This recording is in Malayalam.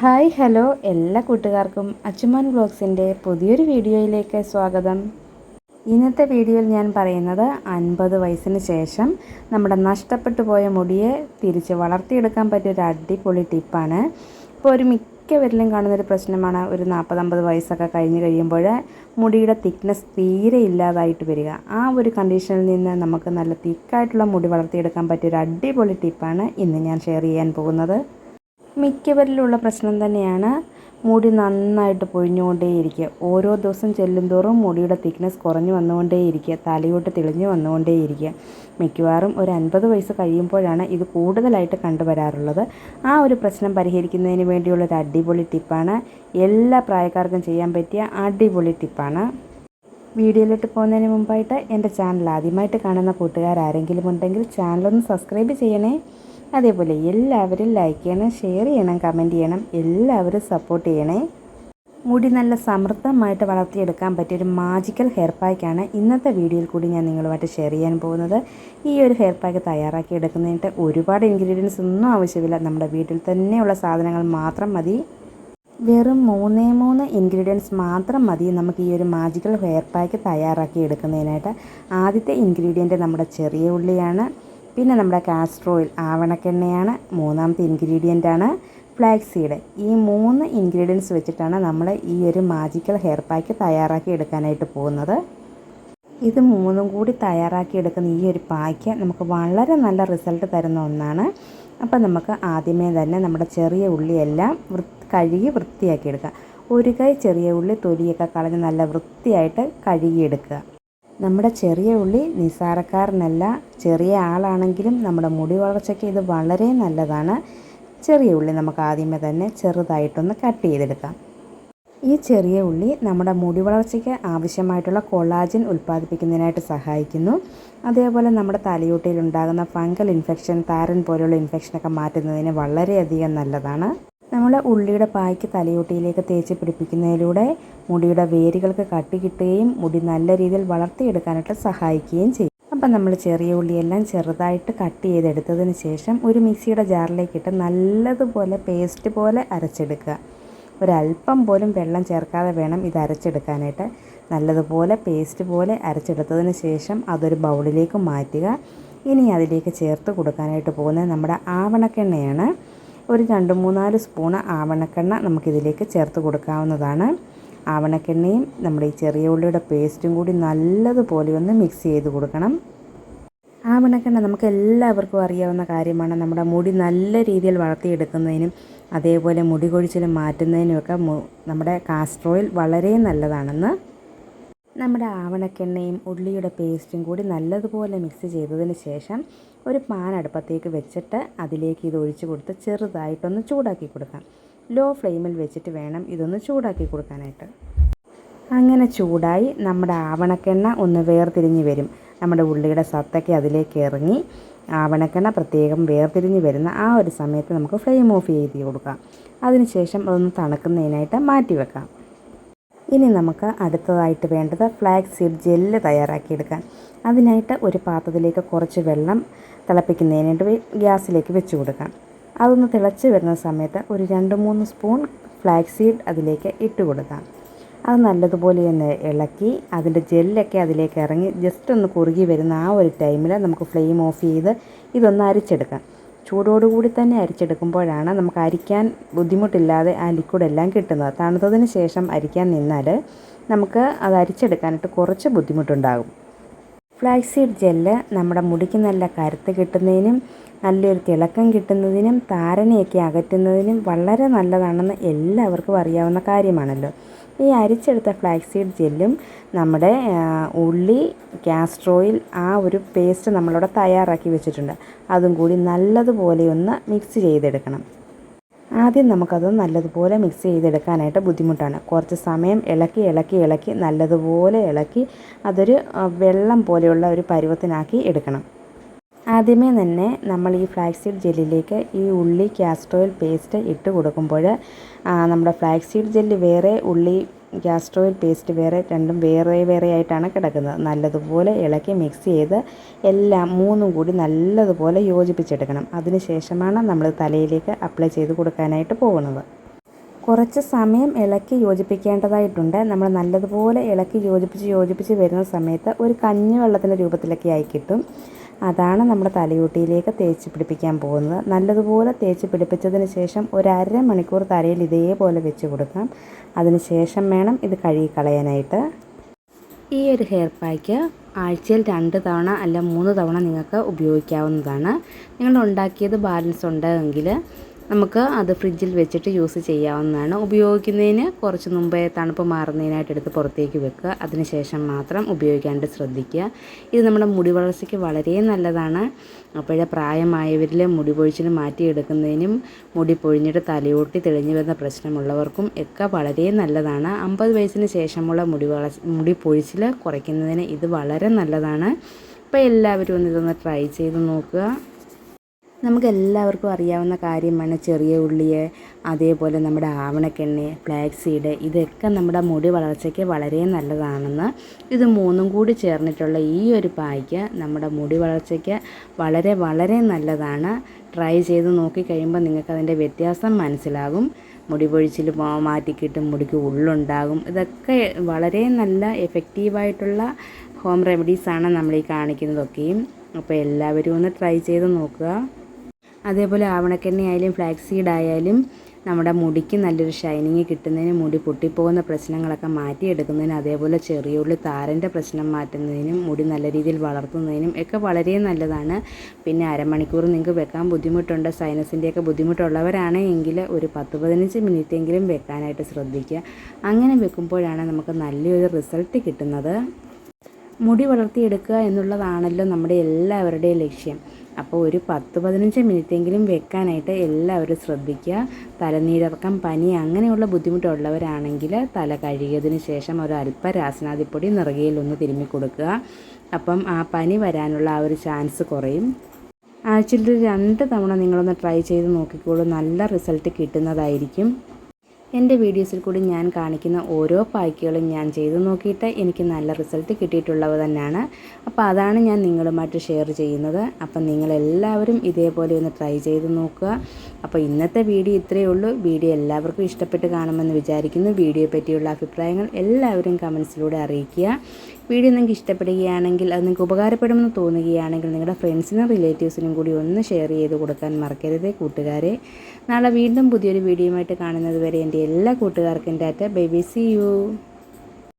ഹായ് ഹലോ എല്ലാ കൂട്ടുകാർക്കും അച്ചുമാൻ ബ്ലോഗ്സിന്റെ പുതിയൊരു വീഡിയോയിലേക്ക് സ്വാഗതം. ഇന്നത്തെ വീഡിയോയിൽ ഞാൻ പറയുന്നത് അൻപത് വയസ്സിന് ശേഷം നമ്മുടെ നഷ്ടപ്പെട്ടു പോയ മുടിയെ തിരിച്ച് വളർത്തിയെടുക്കാൻ പറ്റിയ ഒരു അടിപൊളി ടിപ്പാണ്. ഇപ്പോൾ ഒരു മിക്കവരിലും കാണുന്നൊരു പ്രശ്നമാണ് ഒരു നാൽപ്പതമ്പത് വയസ്സൊക്കെ കഴിഞ്ഞ് കഴിയുമ്പോൾ മുടിയുടെ തിക്നെസ് തീരെ ഇല്ലാതായിട്ട് വരിക. ആ ഒരു കണ്ടീഷനിൽ നിന്ന് നമുക്ക് നല്ല തിക്കായിട്ടുള്ള മുടി വളർത്തിയെടുക്കാൻ പറ്റിയ ഒരു അടിപൊളി ടിപ്പാണ് ഇന്ന് ഞാൻ ഷെയർ ചെയ്യാൻ പോകുന്നത്. മിക്കവരിലുള്ള പ്രശ്നം തന്നെയാണ് മുടി നന്നായിട്ട് പൊഴിഞ്ഞുകൊണ്ടേയിരിക്കുക. ഓരോ ദിവസം ചെല്ലുന്തോറും മുടിയുടെ തിക്നെസ് കുറഞ്ഞു വന്നുകൊണ്ടേയിരിക്കുക. തലയോട്ട് തെളിഞ്ഞു വന്നുകൊണ്ടേയിരിക്കുക. മിക്കവാറും ഒരു അൻപത് വയസ്സ് കഴിയുമ്പോഴാണ് ഇത് കൂടുതലായിട്ട് കണ്ടുവരാറുള്ളത്. ആ ഒരു പ്രശ്നം പരിഹരിക്കുന്നതിന് വേണ്ടിയുള്ള ഒരു അടിപൊളി ടിപ്പാണ്. എല്ലാ പ്രായക്കാർക്കും ചെയ്യാൻ പറ്റിയ അടിപൊളി ടിപ്പാണ്. വീഡിയോയിലിട്ട് പോകുന്നതിന് മുമ്പായിട്ട് എന്റെ ചാനൽ ആദ്യമായിട്ട് കാണുന്ന കൂട്ടുകാർ ആരെങ്കിലും ഉണ്ടെങ്കിൽ ചാനലൊന്ന് സബ്സ്ക്രൈബ് ചെയ്യണേ. അതേപോലെ എല്ലാവരും ലൈക്ക് ചെയ്യണം ഷെയർ ചെയ്യണം കമന്റ് ചെയ്യണം എല്ലാവരും സപ്പോർട്ട് ചെയ്യണേ. മുടി നല്ല സമൃദ്ധമായിട്ട് വളർത്തിയെടുക്കാൻ പറ്റിയൊരു മാജിക്കൽ ഹെയർ പാക്കാണ് ഇന്നത്തെ വീഡിയോയിൽ കൂടി ഞാൻ നിങ്ങളുമായിട്ട് ഷെയർ ചെയ്യാൻ പോകുന്നത്. ഈ ഒരു ഹെയർ പാക്ക് തയ്യാറാക്കി എടുക്കുന്നതിന് ഒരുപാട് ഇൻഗ്രീഡിയൻസ് ഒന്നും ആവശ്യമില്ല. നമ്മുടെ വീട്ടിൽ തന്നെയുള്ള സാധനങ്ങൾ മാത്രം മതി. വെറും മൂന്നേ മൂന്ന് ഇൻഗ്രീഡിയൻസ് മാത്രം മതി നമുക്ക് ഈ ഒരു മാജിക്കൽ ഹെയർ പാക്ക് തയ്യാറാക്കി എടുക്കുന്നതിനായിട്ട്. ആദ്യത്തെ ഇൻഗ്രീഡിയന്റ് നമ്മുടെ ചെറിയ ഉള്ളിയാണ്. പിന്നെ നമ്മുടെ കാസ്റ്റർ ഓയിൽ ആവണക്കെണ്ണയാണ് മൂന്നാമത്തെ ഇൻഗ്രീഡിയന്റ് ആണ് ഫ്ലാക്സ് സീഡ് ഈ മൂന്ന് ഇൻഗ്രീഡിയൻസ് വെച്ചിട്ടാണ് നമ്മൾ ഈ ഒരു മാജിക്കൽ ഹെയർ പാക്ക് തയ്യാറാക്കി എടുക്കാനായിട്ട് പോകുന്നത്. ഇത് മൂന്നും കൂടി തയ്യാറാക്കി എടുക്കുന്ന ഈ ഒരു പാക്ക് നമുക്ക് വളരെ നല്ല റിസൾട്ട് തരുന്ന ഒന്നാണ്. അപ്പോൾ നമുക്ക് ആദ്യമേ തന്നെ നമ്മുടെ ചെറിയ ഉള്ളിയെല്ലാം കഴുകി വൃത്തിയാക്കി എടുക്കുക. ഒരു കൈ ചെറിയ ഉള്ളി തൊലിയൊക്കെ കളഞ്ഞ് നല്ല വൃത്തിയായിട്ട് കഴുകിയെടുക്കുക. നമ്മുടെ ചെറിയ ഉള്ളി നിസ്സാരക്കാരനല്ല ചെറിയ ആളാണെങ്കിലും നമ്മുടെ മുടി വളർച്ചയ്ക്ക് ഇത് വളരെ നല്ലതാണ്. ചെറിയ ഉള്ളി നമുക്ക് ആദ്യമേ തന്നെ ചെറുതായിട്ടൊന്ന് കട്ട് ചെയ്തെടുക്കാം. ഈ ചെറിയ ഉള്ളി നമ്മുടെ മുടി വളർച്ചയ്ക്ക് ആവശ്യമായിട്ടുള്ള കൊളാജിൻ ഉൽപ്പാദിപ്പിക്കുന്നതിനായിട്ട് സഹായിക്കുന്നു. അതേപോലെ നമ്മുടെ തലയോട്ടിയിൽ ഉണ്ടാകുന്ന ഫംഗൽ ഇൻഫെക്ഷൻ താരൻ പോലുള്ള ഇൻഫെക്ഷനൊക്കെ മാറ്റുന്നതിന് വളരെയധികം നല്ലതാണ്. നമ്മൾ ഉള്ളിയുടെ പായ്ക്ക് തലയോട്ടിയിലേക്ക് തേച്ച് പിടിപ്പിക്കുന്നതിലൂടെ മുടിയുടെ വേരുകൾക്ക് കട്ടി കിട്ടുകയും മുടി നല്ല രീതിയിൽ വളർത്തിയെടുക്കാനായിട്ട് സഹായിക്കുകയും ചെയ്യും. അപ്പം നമ്മൾ ചെറിയ ഉള്ളിയെല്ലാം ചെറുതായിട്ട് കട്ട് ചെയ്തെടുത്തതിന് ശേഷം ഒരു മിക്സിയുടെ ജാറിലേക്കിട്ട് നല്ലതുപോലെ പേസ്റ്റ് പോലെ അരച്ചെടുക്കുക. ഒരല്പം പോലും വെള്ളം ചേർക്കാതെ വേണം ഇത് അരച്ചെടുക്കാനായിട്ട്. നല്ലതുപോലെ പേസ്റ്റ് പോലെ അരച്ചെടുത്തതിന് ശേഷം അതൊരു ബൗളിലേക്ക് മാറ്റുക. ഇനി അതിലേക്ക് ചേർത്ത് കൊടുക്കാനായിട്ട് പോകുന്നത് നമ്മുടെ ആവണക്കെണ്ണയാണ്. ഒരു രണ്ട് മൂന്നാൽ സ്പൂണ് ആവണക്കെണ്ണ നമുക്കിതിലേക്ക് ചേർത്ത് കൊടുക്കാവുന്നതാണ്. ആവണക്കെണ്ണയും നമ്മുടെ ഈ ചെറിയ ഉള്ളിയുടെ പേസ്റ്റും കൂടി നല്ലതുപോലെ ഒന്ന് മിക്സ് ചെയ്ത് കൊടുക്കണം. ആവണക്കെണ്ണ നമുക്ക് എല്ലാവർക്കും അറിയാവുന്ന കാര്യമാണ്. നമ്മുടെ മുടി നല്ല രീതിയിൽ വളർത്തിയെടുക്കുന്നതിനും അതേപോലെ മുടി കൊഴിച്ചിൽ മാറ്റുന്നതിനുമൊക്കെ നമ്മുടെ കാസ്ട്രോയിൽ വളരെ നല്ലതാണെന്ന്. നമ്മുടെ ആവണക്കെണ്ണയും ഉള്ളിയുടെ പേസ്റ്റും കൂടി നല്ലതുപോലെ മിക്സ് ചെയ്തതിന് ശേഷം ഒരു പാൻ അടുപ്പത്തേക്ക് വെച്ചിട്ട് അതിലേക്ക് ഇത് ഒഴിച്ചു കൊടുത്ത് ചെറുതായിട്ടൊന്ന് ചൂടാക്കി കൊടുക്കാം. ലോ ഫ്ലെയിമിൽ വെച്ചിട്ട് വേണം ഇതൊന്ന് ചൂടാക്കി കൊടുക്കാനായിട്ട്. അങ്ങനെ ചൂടായി നമ്മുടെ ആവണക്കെണ്ണ ഒന്ന് വേർതിരിഞ്ഞ് വരും. നമ്മുടെ ഉള്ളിയുടെ സത്തൊക്കെ അതിലേക്ക് ഇറങ്ങി ആവണക്കെണ്ണ പ്രത്യേകം വേർതിരിഞ്ഞ് വരുന്ന ആ ഒരു സമയത്ത് നമുക്ക് ഫ്ലെയിം ഓഫ് ചെയ്ത് കൊടുക്കാം. അതിനുശേഷം അതൊന്ന് തണുക്കുന്നതിനായിട്ട് മാറ്റി വെക്കാം. ഇനി നമുക്ക് അടുത്തതായിട്ട് വേണ്ടത് ഫ്ലാക്സ് സീഡ് ജെല്ല് തയ്യാറാക്കിയെടുക്കാൻ. അതിനായിട്ട് ഒരു പാത്രത്തിലേക്ക് കുറച്ച് വെള്ളം തിളപ്പിക്കുന്നതിന് വേണ്ടി ഗ്യാസിലേക്ക് വെച്ച് കൊടുക്കാം. അതൊന്ന് തിളച്ച് വരുന്ന സമയത്ത് ഒരു രണ്ട് മൂന്ന് സ്പൂൺ ഫ്ലാക്സ് സീഡ് അതിലേക്ക് ഇട്ട് കൊടുക്കാം. അത് നല്ലതുപോലെ ഒന്ന് ഇളക്കി അതിന്റെ ജെല്ലൊക്കെ അതിലേക്ക് ഇറങ്ങി ജസ്റ്റ് ഒന്ന് കുറുകി വരുന്ന ആ ഒരു ടൈമിൽ നമുക്ക് ഫ്ലെയിം ഓഫ് ചെയ്ത് ഇതൊന്ന് അരിച്ചെടുക്കാം. ചൂടോടുകൂടി തന്നെ അരിച്ചെടുക്കുമ്പോഴാണ് നമുക്ക് അരിക്കാൻ ബുദ്ധിമുട്ടില്ലാതെ ആ ലിക്വിഡ് എല്ലാം കിട്ടുന്നത്. തണുത്തതിന് ശേഷം അരിക്കാൻ നിന്നാൽ നമുക്ക് അത് അരിച്ചെടുക്കാനായിട്ട് കുറച്ച് ബുദ്ധിമുട്ടുണ്ടാകും. ഫ്ലാക്സീഡ് ജെല്ല് നമ്മുടെ മുടിക്ക് നല്ല കരുത്ത് കിട്ടുന്നതിനും നല്ലൊരു തിളക്കം കിട്ടുന്നതിനും താരനെയൊക്കെ അകറ്റുന്നതിനും വളരെ നല്ലതാണെന്ന് എല്ലാവർക്കും അറിയാവുന്ന കാര്യമാണല്ലോ. ഈ അരിച്ചെടുത്ത ഫ്ലാക്സീഡ് ജെല്ലും നമ്മുടെ ഉള്ളി കാസ്ട്രോയിൽ ആ ഒരു പേസ്റ്റ് നമ്മളിവിടെ തയ്യാറാക്കി വെച്ചിട്ടുണ്ട്. അതും കൂടി നല്ലതുപോലെ ഒന്ന് മിക്സ് ചെയ്തെടുക്കണം. ആദ്യം നമുക്കത് നല്ലതുപോലെ മിക്സ് ചെയ്തെടുക്കാനായിട്ട് ബുദ്ധിമുട്ടാണ്. കുറച്ച് സമയം ഇളക്കി ഇളക്കി ഇളക്കി നല്ലതുപോലെ ഇളക്കി അതൊരു വെള്ളം പോലെയുള്ള ഒരു പരുവത്തിനാക്കി എടുക്കണം. ആദ്യമേ തന്നെ നമ്മൾ ഈ ഫ്ലാക്സീഡ് ജെല്ലിലേക്ക് ഈ ഉള്ളി കാസ്ട്രോയിൽ പേസ്റ്റ് ഇട്ട് കൊടുക്കുമ്പോൾ നമ്മുടെ ഫ്ലാക്സീഡ് ജെല്ല് വേറെ ഉള്ളി ഗ്യാസ്ട്രോയിൽ പേസ്റ്റ് വേറെ രണ്ടും വേറെ വേറെ ആയിട്ടാണ് കിടക്കുന്നത്. നല്ലതുപോലെ ഇളക്കി മിക്സ് ചെയ്ത് എല്ലാം മൂന്നും കൂടി നല്ലതുപോലെ യോജിപ്പിച്ചെടുക്കണം. അതിനുശേഷമാണ് നമ്മൾ തലയിലേക്ക് അപ്ലൈ ചെയ്ത് കൊടുക്കാനായിട്ട് പോകുന്നത്. കുറച്ച് സമയം ഇളക്കി യോജിപ്പിക്കേണ്ടതായിട്ടുണ്ട്. നമ്മൾ നല്ലതുപോലെ ഇളക്കി യോജിപ്പിച്ച് യോജിപ്പിച്ച് വരുന്ന സമയത്ത് ഒരു കഞ്ഞി വെള്ളത്തിന്റെ രൂപത്തിലൊക്കെ ആയി കിട്ടും. അതാണ് നമ്മൾ തലയൂട്ടിയിലേക്ക് തേച്ച് പിടിപ്പിക്കാൻ പോകുന്നത്. നല്ലതുപോലെ തേച്ച് പിടിപ്പിച്ചതിന് ശേഷം ഒരു അര മണിക്കൂർ തലയിൽ ഇതേപോലെ വെച്ച് കൊടുക്കാം. അതിന് ശേഷം വേണം ഇത് കഴുകി കളയാനായിട്ട് ഈ ഒരു ഹെയർ പാക്ക് ആഴ്ചയിൽ രണ്ട് തവണ അല്ല മൂന്ന് തവണ നിങ്ങൾക്ക് ഉപയോഗിക്കാവുന്നതാണ്. നിങ്ങൾ ഉണ്ടാക്കിയത് ബാലൻസ് ഉണ്ടെങ്കിൽ നമുക്ക് അത് ഫ്രിഡ്ജിൽ വെച്ചിട്ട് യൂസ് ചെയ്യാവുന്നതാണ്. ഉപയോഗിക്കുന്നതിന് കുറച്ച് മുമ്പേ തണുപ്പ് മാറുന്നതിനായിട്ട് എടുത്ത് പുറത്തേക്ക് വെക്കുക. അതിനുശേഷം മാത്രം ഉപയോഗിക്കാണ്ട് ശ്രദ്ധിക്കുക. ഇത് നമ്മുടെ മുടി വളർച്ചയ്ക്ക് വളരെ നല്ലതാണ്. അപ്പോഴേ പ്രായമായവരിലെ മുടി പൊഴിച്ചിൽ മാറ്റിയെടുക്കുന്നതിനും മുടി പൊഴിഞ്ഞിട്ട് തലയോട്ടി തെളിഞ്ഞു വരുന്ന പ്രശ്നമുള്ളവർക്കും ഒക്കെ വളരെ നല്ലതാണ്. അമ്പത് വയസ്സിന് ശേഷമുള്ള മുടി വളർച്ച മുടി പൊഴിച്ചിൽ കുറയ്ക്കുന്നതിന് ഇത് വളരെ നല്ലതാണ്. അപ്പോൾ എല്ലാവരും ഒന്ന് ഇതൊന്ന് ട്രൈ ചെയ്ത് നോക്കുക. നമുക്ക് എല്ലാവർക്കും അറിയാവുന്ന കാര്യമാണ് ചെറിയ ഉള്ളിയെ അതേപോലെ നമ്മുടെ ആവണക്കെണ്ണ ഫ്ലാക്സ് സീഡ് ഇതൊക്കെ നമ്മുടെ മുടി വളർച്ചയ്ക്ക് വളരെ നല്ലതാണെന്ന് ഇത് മൂന്നും കൂടി ചേർന്നിട്ടുള്ള ഈ ഒരു പായ്ക്ക് നമ്മുടെ മുടി വളർച്ചയ്ക്ക് വളരെ വളരെ നല്ലതാണ്. ട്രൈ ചെയ്ത് നോക്കിക്കഴിയുമ്പോൾ നിങ്ങൾക്ക് അതിന്റെ വ്യത്യാസം മനസ്സിലാകും. മുടി പൊഴിച്ചിൽ മാറ്റിക്കിട്ടും മുടിക്ക് ഉള്ളുണ്ടാകും. ഇതൊക്കെ വളരെ നല്ല എഫക്റ്റീവായിട്ടുള്ള ഹോം റെമഡീസാണ് നമ്മൾ ഈ കാണിക്കുന്നതൊക്കെയും. അപ്പോൾ എല്ലാവരും ഒന്ന് ട്രൈ ചെയ്ത് നോക്കുക. അതേപോലെ ആവണക്കെണ്ണ ആയാലും ഫ്ലാക്സ് സീഡ് ആയാലും നമ്മുടെ മുടിക്ക് നല്ലൊരു ഷൈനിങ് കിട്ടുന്നതിന് മുടി പൊട്ടിപ്പോകുന്ന പ്രശ്നങ്ങളൊക്കെ മാറ്റിയെടുക്കുന്നതിന് അതേപോലെ ചെറിയുള്ളി താരന്റെ പ്രശ്നം മാറ്റുന്നതിനും മുടി നല്ല രീതിയിൽ വളർത്തുന്നതിനും ഒക്കെ വളരെ നല്ലതാണ്. പിന്നെ അരമണിക്കൂർ നിങ്ങൾക്ക് വെക്കാൻ ബുദ്ധിമുട്ടുണ്ട്. സൈനസിന്റെയൊക്കെ ബുദ്ധിമുട്ടുള്ളവരാണ് എങ്കിൽ ഒരു പത്ത് പതിനഞ്ച് മിനിറ്റെങ്കിലും വെക്കാനായിട്ട് ശ്രദ്ധിക്കുക. അങ്ങനെ വെക്കുമ്പോഴാണ് നമുക്ക് നല്ലൊരു റിസൾട്ട് കിട്ടുന്നത്. മുടി വളർത്തിയെടുക്കുക എന്നുള്ളതാണല്ലോ നമ്മുടെ എല്ലാവരുടെയും ലക്ഷ്യം. അപ്പോൾ ഒരു പത്ത് പതിനഞ്ച് മിനിറ്റെങ്കിലും വെക്കാനായിട്ട് എല്ലാവരും ശ്രദ്ധിക്കുക. തലനീരിറക്കം പനി അങ്ങനെയുള്ള ബുദ്ധിമുട്ടുള്ളവരാണെങ്കിൽ തല കഴുകിയതിന് ശേഷം ഒരു അല്പ രാസനാദിപ്പൊടി നിറകയിലൊന്ന് തിരുമ്മി കൊടുക്കുക. അപ്പം ആ പനി വരാനുള്ള ആ ഒരു ചാൻസ് കുറയും. ആഴ്ചയിൽ രണ്ട് തവണ നിങ്ങളൊന്ന് ട്രൈ ചെയ്ത് നോക്കിക്കോളൂ. നല്ല റിസൾട്ട് കിട്ടുന്നതായിരിക്കും. എന്റെ വീഡിയോസിൽ കൂടി ഞാൻ കാണിക്കുന്ന ഓരോ പായ്ക്കുകളും ഞാൻ ചെയ്തു നോക്കിയിട്ട് എനിക്ക് നല്ല റിസൾട്ട് കിട്ടിയിട്ടുള്ളവ തന്നെയാണ്. അപ്പോൾ അതാണ് ഞാൻ നിങ്ങളുമായിട്ട് ഷെയർ ചെയ്യുന്നത്. അപ്പം നിങ്ങളെല്ലാവരും ഇതേപോലെ ഒന്ന് ട്രൈ ചെയ്ത് നോക്കുക. അപ്പോൾ ഇന്നത്തെ വീഡിയോ ഇത്രയേ ഉള്ളൂ. വീഡിയോ എല്ലാവർക്കും ഇഷ്ടപ്പെട്ട് കാണുമെന്ന് വിചാരിക്കുന്നു. വീഡിയോയെ പറ്റിയുള്ള അഭിപ്രായങ്ങൾ എല്ലാവരും കമൻസിലൂടെ അറിയിക്കുക. വീഡിയോ നിങ്ങൾക്ക് ഇഷ്ടപ്പെടുകയാണെങ്കിൽ അത് നിങ്ങൾക്ക് ഉപകാരപ്പെടുമെന്ന് തോന്നുകയാണെങ്കിൽ നിങ്ങളുടെ ഫ്രണ്ട്സിനും റിലേറ്റീവ്സിനും കൂടി ഒന്ന് ഷെയർ ചെയ്ത് കൊടുക്കാൻ മറക്കരുത്. കൂട്ടുകാരെ നാളെ വീണ്ടും പുതിയൊരു വീഡിയോയുമായിട്ട് കാണുന്നത് വരെ എന്റെ എല്ലാ കൂട്ടുകാർക്കും tata bye bye see you.